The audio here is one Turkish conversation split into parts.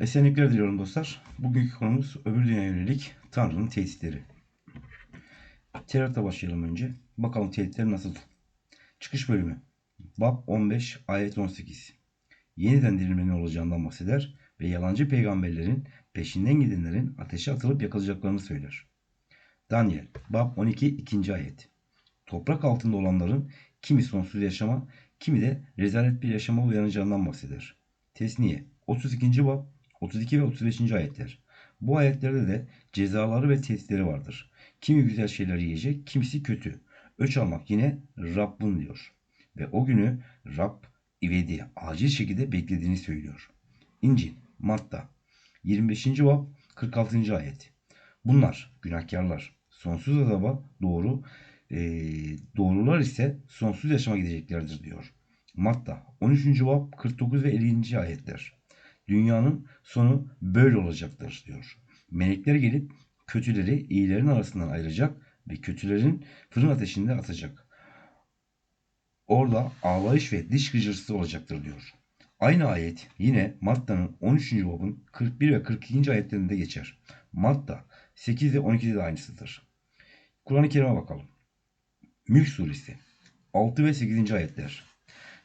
Esenlikler diliyorum dostlar. Bugünkü konumuz öbür dünya yönelik Tanrı'nın tehditleri. Tevrat'ta başlayalım önce. Bakalım tehditler nasıl? Çıkış bölümü. Bab 15 ayet 18. Yeniden dirilmenin olacağından bahseder ve yalancı peygamberlerin peşinden gidenlerin ateşe atılıp yakılacaklarını söyler. Daniel Bab 12 2. ayet. Toprak altında olanların kimi sonsuz yaşama, kimi de rezalet bir yaşama uyanacağından bahseder. Tesniye 32. bab 32 ve 35. ayetler. Bu ayetlerde de cezaları ve tehditleri vardır. Kimi güzel şeyler yiyecek, kimisi kötü. Öç almak yine Rabbin diyor. Ve o günü Rab ivedi, acil şekilde beklediğini söylüyor. İncil, Matta 25. bab 46. ayet. Bunlar günahkarlar. Sonsuz azaba doğru, e, doğrular ise sonsuz yaşama gideceklerdir diyor. Matta 13. bab 49 ve 50. ayetler. Dünyanın sonu böyle olacaktır diyor. Melekler gelip kötüleri iyilerin arasından ayıracak ve kötülerin fırın ateşinde atacak. Orada ağlayış ve diş gıcırtısı olacaktır diyor. Aynı ayet yine Matta'nın 13. babın 41 ve 42. ayetlerinde geçer. Matta 8 ve 12'de de aynısıdır. Kur'an-ı Kerim'e bakalım. Mülk suresi 6 ve 8. ayetler.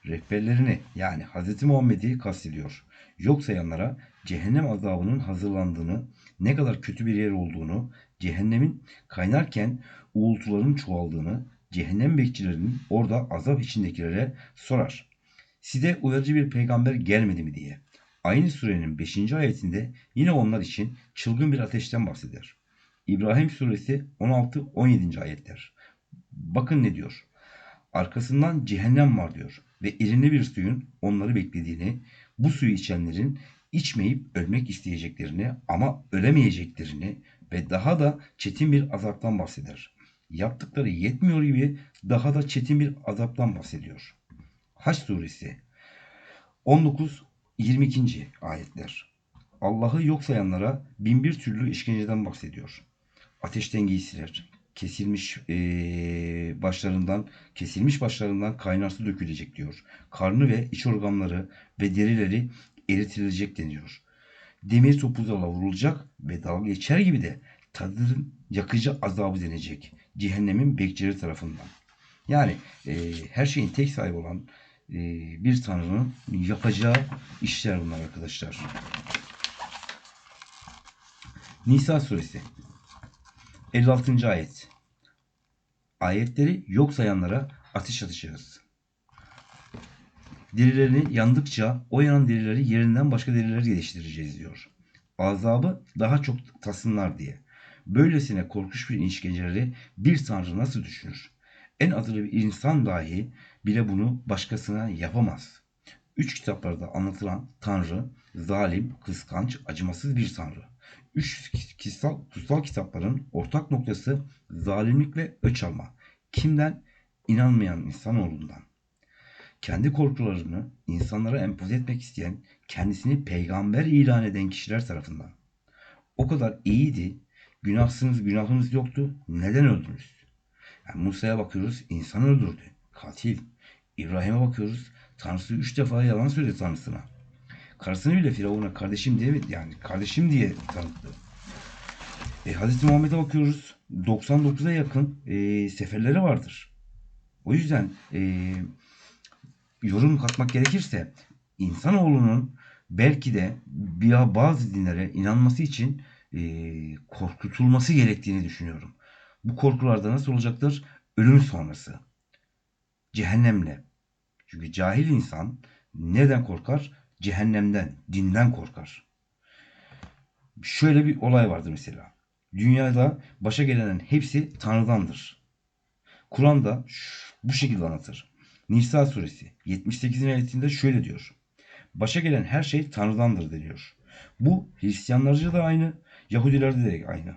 Rehberlerini yani Hz. Muhammed'i kastediyor. Yok sayanlara cehennem azabının hazırlandığını, ne kadar kötü bir yer olduğunu, cehennemin kaynarken uğultuların çoğaldığını, cehennem bekçilerinin orada azap içindekilere sorar. Size uyarıcı bir peygamber gelmedi mi diye. Aynı surenin 5. ayetinde yine onlar için çılgın bir ateşten bahseder. İbrahim suresi 16-17. ayetler. Bakın ne diyor. Arkasından cehennem var diyor ve irinli bir suyun onları beklediğini, bu suyu içenlerin içmeyip ölmek isteyeceklerini ama ölemeyeceklerini ve daha da çetin bir azaptan bahseder. Yaptıkları yetmiyor gibi daha da çetin bir azaptan bahsediyor. Haç suresi 19-22. ayetler. Allah'ı yok sayanlara bin bir türlü işkenceden bahsediyor. Ateşten giysiler, kesilmiş e, başlarından kesilmiş başlarından kaynar su dökülecek diyor. Karnı ve iç organları ve derileri eritilecek deniyor. Demir topuzla vurulacak ve dalga geçer gibi de tadının yakıcı azabı denecek. Cehennemin bekçileri tarafından. Yani e, her şeyin tek sahibi olan e, bir tanrının yapacağı işler bunlar arkadaşlar. Nisa suresi 56. ayet. Ayetleri yok sayanlara ateş atacağız. Derilerini yandıkça o yanan derileri yerinden başka derileri geliştireceğiz diyor. Azabı daha çok tasınlar diye. Böylesine korkunç bir işkenceleri bir tanrı nasıl düşünür? En adlı bir insan dahi bile bunu başkasına yapamaz. Üç kitaplarda anlatılan Tanrı, zalim, kıskanç, acımasız bir Tanrı. Üç kutsal, kutsal kitapların ortak noktası zalimlik ve öç alma. Kimden? İnanmayan insanoğlundan. Kendi korkularını insanlara empoze etmek isteyen, kendisini peygamber ilan eden kişiler tarafından. O kadar iyiydi, günahsınız, günahınız yoktu, neden öldünüz? Yani Musa'ya bakıyoruz, insan öldürdü, katil. İbrahim'e bakıyoruz, Tanrısı üç defa yalan söyledi Tanrısına. Karısını bile Firavun'a kardeşim diye yani kardeşim diye tanıttı. E, Hazreti Muhammed'e bakıyoruz. 99'a yakın e, seferleri vardır. O yüzden e, yorum katmak gerekirse insanoğlunun belki de bir bazı dinlere inanması için e, korkutulması gerektiğini düşünüyorum. Bu korkularda nasıl olacaktır? Ölüm sonrası. Cehennemle. Çünkü cahil insan neden korkar? Cehennemden, dinden korkar. Şöyle bir olay vardı mesela. Dünyada başa gelenlerin hepsi Tanrı'dandır. Kur'an'da bu şekilde anlatır. Nisa suresi 78. ayetinde şöyle diyor. Başa gelen her şey Tanrı'dandır deniyor. Bu Hristiyanlarca da aynı, Yahudilerde de aynı.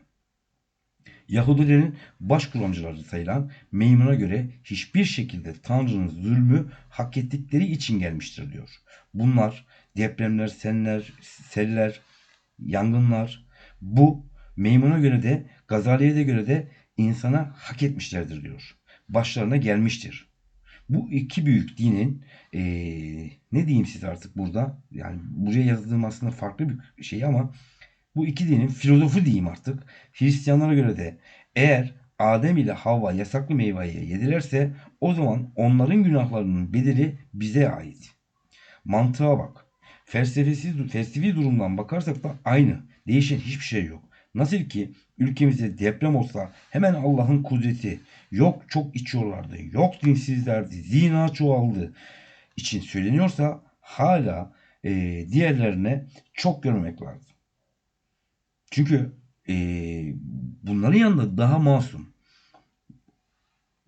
Yahudilerin baş kuramcıları sayılan Meymun'a göre hiçbir şekilde Tanrı'nın zulmü hak ettikleri için gelmiştir diyor. Bunlar depremler, senler, seller, yangınlar bu Meymun'a göre de Gazali'ye de göre de insana hak etmişlerdir diyor. Başlarına gelmiştir. Bu iki büyük dinin eee, ne diyeyim size artık burada yani buraya yazdığım aslında farklı bir şey ama bu iki dinin filozofu diyeyim artık. Hristiyanlara göre de eğer Adem ile Havva yasaklı meyveyi yedilerse o zaman onların günahlarının bedeli bize ait. Mantığa bak. Felsefesi, felsefi durumdan bakarsak da aynı. Değişen hiçbir şey yok. Nasıl ki ülkemizde deprem olsa hemen Allah'ın kudreti yok çok içiyorlardı, yok dinsizlerdi, zina çoğaldı için söyleniyorsa hala e, diğerlerine çok görmemek lazım. Çünkü e, bunların yanında daha masum.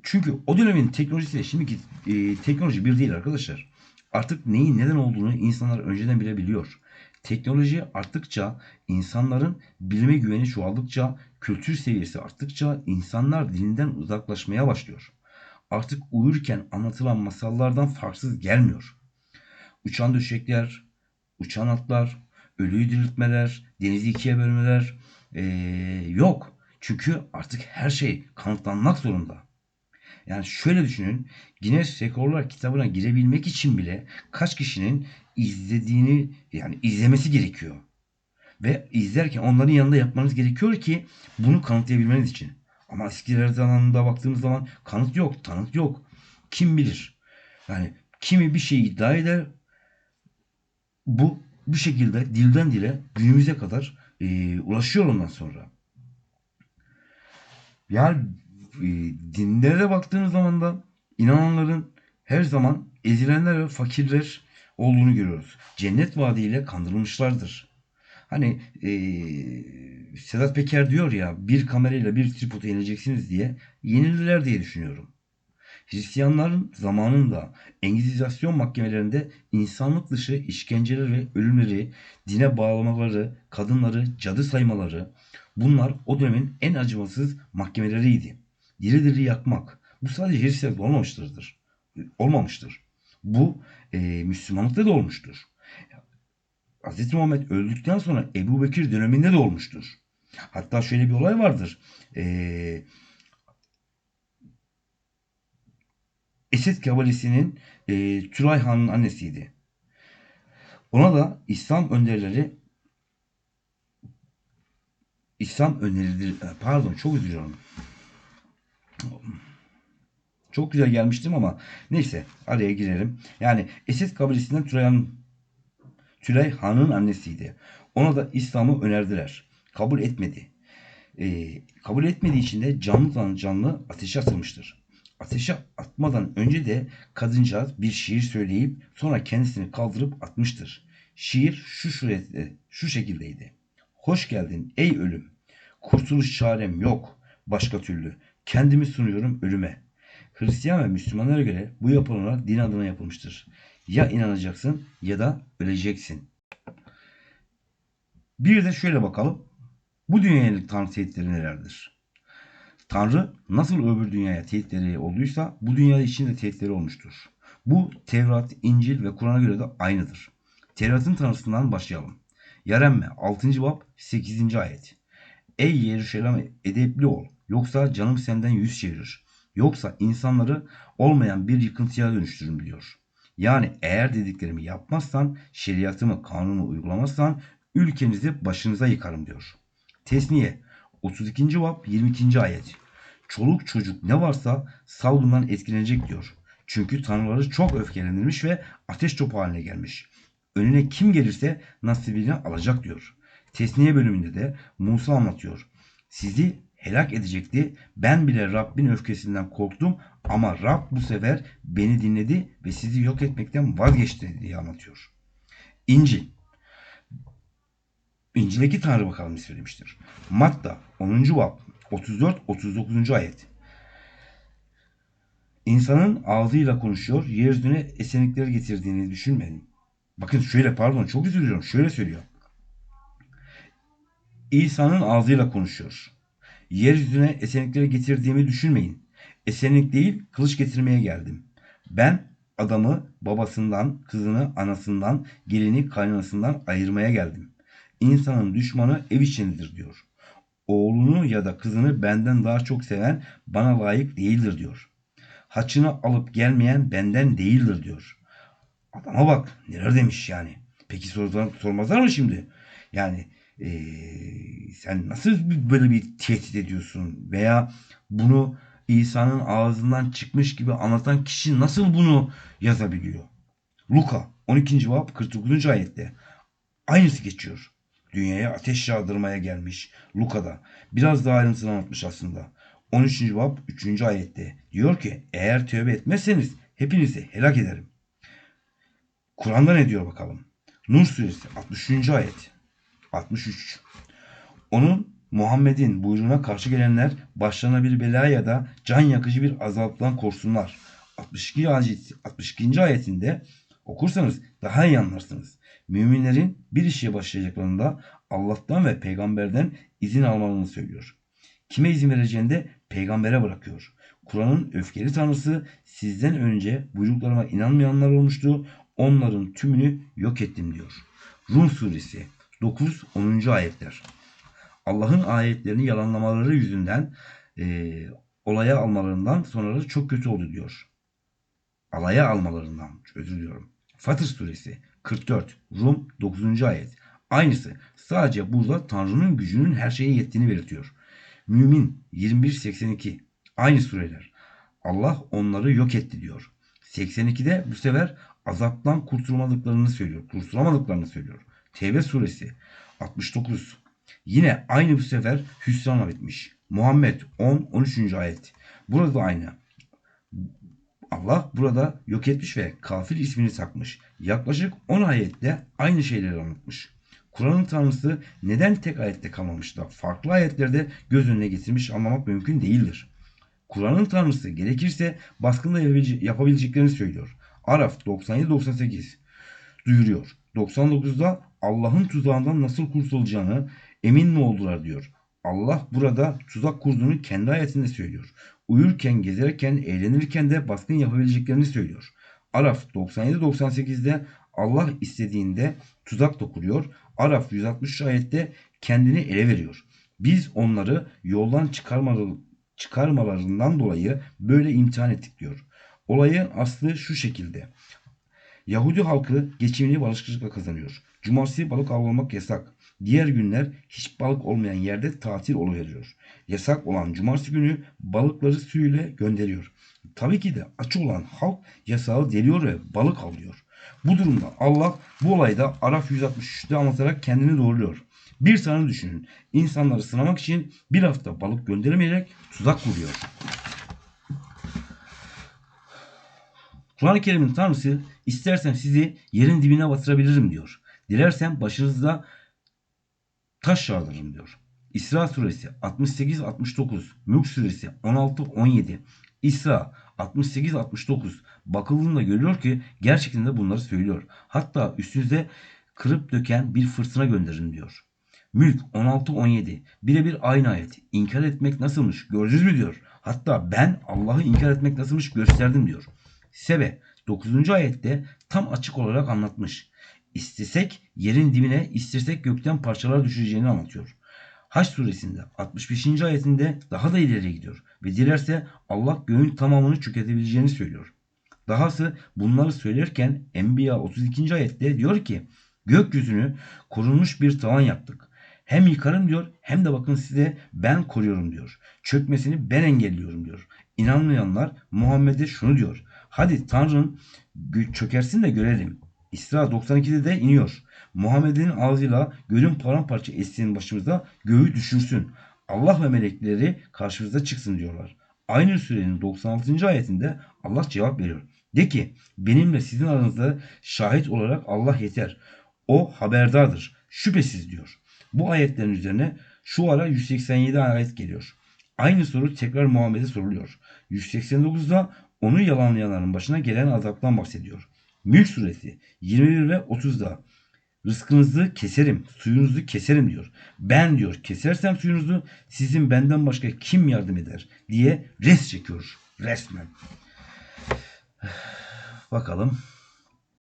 Çünkü o dönemin teknolojisiyle şimdiki e, teknoloji bir değil arkadaşlar. Artık neyin neden olduğunu insanlar önceden bilebiliyor. Teknoloji arttıkça, insanların bilime güveni çoğaldıkça, kültür seviyesi arttıkça insanlar dininden uzaklaşmaya başlıyor. Artık uyurken anlatılan masallardan farksız gelmiyor. Uçan döşekler, uçan atlar, ölüyü diriltmeler, denizi ikiye bölmeler ee, yok. Çünkü artık her şey kanıtlanmak zorunda. Yani şöyle düşünün. Guinness Rekorlar kitabına girebilmek için bile kaç kişinin izlediğini yani izlemesi gerekiyor. Ve izlerken onların yanında yapmanız gerekiyor ki bunu kanıtlayabilmeniz için. Ama eskiler zamanında baktığımız zaman kanıt yok, tanıt yok. Kim bilir? Yani kimi bir şey iddia eder. Bu bu şekilde dilden dile günümüze kadar e, ulaşıyor ondan sonra. Yani e, dinlere baktığınız zaman da inananların her zaman ezilenler ve fakirler olduğunu görüyoruz. Cennet vaadiyle kandırılmışlardır. Hani e, Sedat Peker diyor ya bir kamerayla bir tripoda yenileceksiniz diye yenildiler diye düşünüyorum. Hristiyanların zamanında Engizisyon mahkemelerinde insanlık dışı işkenceler ve ölümleri, dine bağlamaları, kadınları cadı saymaları bunlar o dönemin en acımasız mahkemeleriydi. Diri diri yakmak. Bu sadece Hristiyanlıkta olmamıştır. Olmamıştır. Bu e, Müslümanlıkta da olmuştur. Hz. Muhammed öldükten sonra Ebu Bekir döneminde de olmuştur. Hatta şöyle bir olay vardır. Eee Esed kabalesinin e, Tülay Han'ın annesiydi. Ona da İslam önderleri İslam öneridir. E, pardon çok dilerim. Çok güzel gelmiştim ama neyse araya girelim. Yani Esed kabilesinden Tülay Han'ın Tülay Han'ın annesiydi. Ona da İslam'ı önerdiler. Kabul etmedi. Ee, kabul etmediği için de canlı canlı ateşe atılmıştır ateşe atmadan önce de kadıncağız bir şiir söyleyip sonra kendisini kaldırıp atmıştır. Şiir şu surette, şu şekildeydi. Hoş geldin ey ölüm. Kurtuluş çarem yok başka türlü. Kendimi sunuyorum ölüme. Hristiyan ve Müslümanlara göre bu yapılanlar din adına yapılmıştır. Ya inanacaksın ya da öleceksin. Bir de şöyle bakalım. Bu dünyalık tanrı tehditleri nelerdir? Tanrı nasıl öbür dünyaya tehditleri olduysa bu dünya için de tehditleri olmuştur. Bu Tevrat, İncil ve Kur'an'a göre de aynıdır. Tevrat'ın tanrısından başlayalım. Yaremme 6. bab 8. ayet. Ey Yeruşalim edepli ol. Yoksa canım senden yüz çevirir. Yoksa insanları olmayan bir yıkıntıya dönüştürürüm diyor. Yani eğer dediklerimi yapmazsan, şeriatımı, kanunumu uygulamazsan ülkenizi başınıza yıkarım diyor. Tesniye 32. bab 22. ayet. Çoluk çocuk ne varsa salgından etkilenecek diyor. Çünkü tanrıları çok öfkelenirmiş ve ateş topu haline gelmiş. Önüne kim gelirse nasibini alacak diyor. Tesniye bölümünde de Musa anlatıyor. Sizi helak edecekti. Ben bile Rabbin öfkesinden korktum ama Rab bu sefer beni dinledi ve sizi yok etmekten vazgeçti diye anlatıyor. İncil İncil'deki Tanrı bakalım söylemiştir. Matta 10. bab 34-39. ayet. İnsanın ağzıyla konuşuyor, yeryüzüne esenlikleri getirdiğini düşünmeyin. Bakın şöyle pardon çok özür diliyorum. Şöyle söylüyor. İsa'nın ağzıyla konuşuyor. Yeryüzüne esenlikleri getirdiğimi düşünmeyin. Esenlik değil kılıç getirmeye geldim. Ben adamı babasından, kızını anasından, gelini kaynanasından ayırmaya geldim. İnsanın düşmanı ev içindedir diyor. Oğlunu ya da kızını benden daha çok seven bana layık değildir diyor. Haçını alıp gelmeyen benden değildir diyor. Adama bak neler demiş yani. Peki sormazlar, sormazlar mı şimdi? Yani eee, sen nasıl böyle bir tehdit ediyorsun? Veya bunu İsa'nın ağzından çıkmış gibi anlatan kişi nasıl bunu yazabiliyor? Luka 12. bab 49. ayette aynısı geçiyor. Dünyaya ateş yağdırmaya gelmiş Luka'da. Biraz daha ayrıntısını anlatmış aslında. 13. bab 3. ayette diyor ki eğer tövbe etmezseniz hepinizi helak ederim. Kur'an'da ne diyor bakalım? Nur suresi 63. ayet. 63. Onun Muhammed'in buyruğuna karşı gelenler başlarına bir bela ya da can yakıcı bir azaptan korsunlar. 62. ayet, 62. ayetinde okursanız daha iyi anlarsınız. Müminlerin bir işe başlayacaklarında Allah'tan ve peygamberden izin almalarını söylüyor. Kime izin vereceğini de peygambere bırakıyor. Kur'an'ın öfkeli tanrısı sizden önce buyruklarıma inanmayanlar olmuştu. Onların tümünü yok ettim diyor. Rum suresi 9-10. ayetler. Allah'ın ayetlerini yalanlamaları yüzünden eee, olaya almalarından sonraları çok kötü oldu diyor. Alaya almalarından özür diliyorum. Fatır suresi 44 Rum 9. ayet. Aynısı sadece burada Tanrı'nın gücünün her şeye yettiğini belirtiyor. Mümin 21-82 aynı sureler. Allah onları yok etti diyor. 82'de bu sefer azaptan kurtulmadıklarını söylüyor. Kurtulamadıklarını söylüyor. Tevbe suresi 69 Yine aynı bu sefer hüsranla bitmiş. Muhammed 10-13. ayet. Burada da aynı. Allah burada yok etmiş ve kafir ismini takmış. Yaklaşık 10 ayette aynı şeyleri anlatmış. Kur'an'ın tanrısı neden tek ayette kalmamış da farklı ayetlerde göz önüne getirmiş anlamak mümkün değildir. Kur'an'ın tanrısı gerekirse baskında yapabilece- yapabileceklerini söylüyor. Araf 97-98 duyuruyor. 99'da Allah'ın tuzağından nasıl kurtulacağını emin mi oldular diyor. Allah burada tuzak kurduğunu kendi ayetinde söylüyor. Uyurken, gezerken, eğlenirken de baskın yapabileceklerini söylüyor. Araf 97-98'de Allah istediğinde tuzak da kuruyor. Araf 160 ayette kendini ele veriyor. Biz onları yoldan çıkarmalarından dolayı böyle imtihan ettik diyor. Olayın aslı şu şekilde. Yahudi halkı geçimini balıkçılıkla kazanıyor. Cumartesi balık avlamak yasak. Diğer günler hiç balık olmayan yerde tatil oluyor. Yasak olan cumartesi günü balıkları suyla gönderiyor. Tabii ki de açı olan halk yasağı deliyor ve balık avlıyor. Bu durumda Allah bu olayda Araf 163'te anlatarak kendini doğruluyor. Bir tanrı düşünün. İnsanları sınamak için bir hafta balık gönderemeyerek tuzak kuruyor. Kur'an-ı Kerim'in tanrısı istersem sizi yerin dibine batırabilirim diyor. Dilersem başınızda taş yağdırırım diyor. İsra suresi 68-69, Mülk suresi 16-17, İsra 68-69 bakıldığında görüyor ki gerçekten de bunları söylüyor. Hatta üstünüze kırıp döken bir fırtına gönderin diyor. Mülk 16-17 birebir aynı ayet. İnkar etmek nasılmış gördünüz mü diyor. Hatta ben Allah'ı inkar etmek nasılmış gösterdim diyor. Sebe 9. ayette tam açık olarak anlatmış. İstesek yerin dibine, istesek gökten parçalar düşeceğini anlatıyor. Haç suresinde 65. ayetinde daha da ileriye gidiyor ve dilerse Allah göğün tamamını çökertebileceğini söylüyor. Dahası bunları söylerken Enbiya 32. ayette diyor ki gökyüzünü korunmuş bir tavan yaptık. Hem yıkarım diyor hem de bakın size ben koruyorum diyor. Çökmesini ben engelliyorum diyor. İnanmayanlar Muhammed'e şunu diyor. Hadi Tanrı'nın gö- çökersin de görelim. İsra 92'de de iniyor. Muhammed'in ağzıyla gölün paramparça etsin başımıza göğü düşürsün. Allah ve melekleri karşımıza çıksın diyorlar. Aynı surenin 96. ayetinde Allah cevap veriyor. De ki benimle sizin aranızda şahit olarak Allah yeter. O haberdardır. Şüphesiz diyor. Bu ayetlerin üzerine şu ara 187 ayet geliyor. Aynı soru tekrar Muhammed'e soruluyor. 189'da onu yalanlayanların başına gelen azaptan bahsediyor. Mülk suresi 21 ve 30'da rızkınızı keserim, suyunuzu keserim diyor. Ben diyor kesersem suyunuzu sizin benden başka kim yardım eder diye res çekiyor resmen. Bakalım.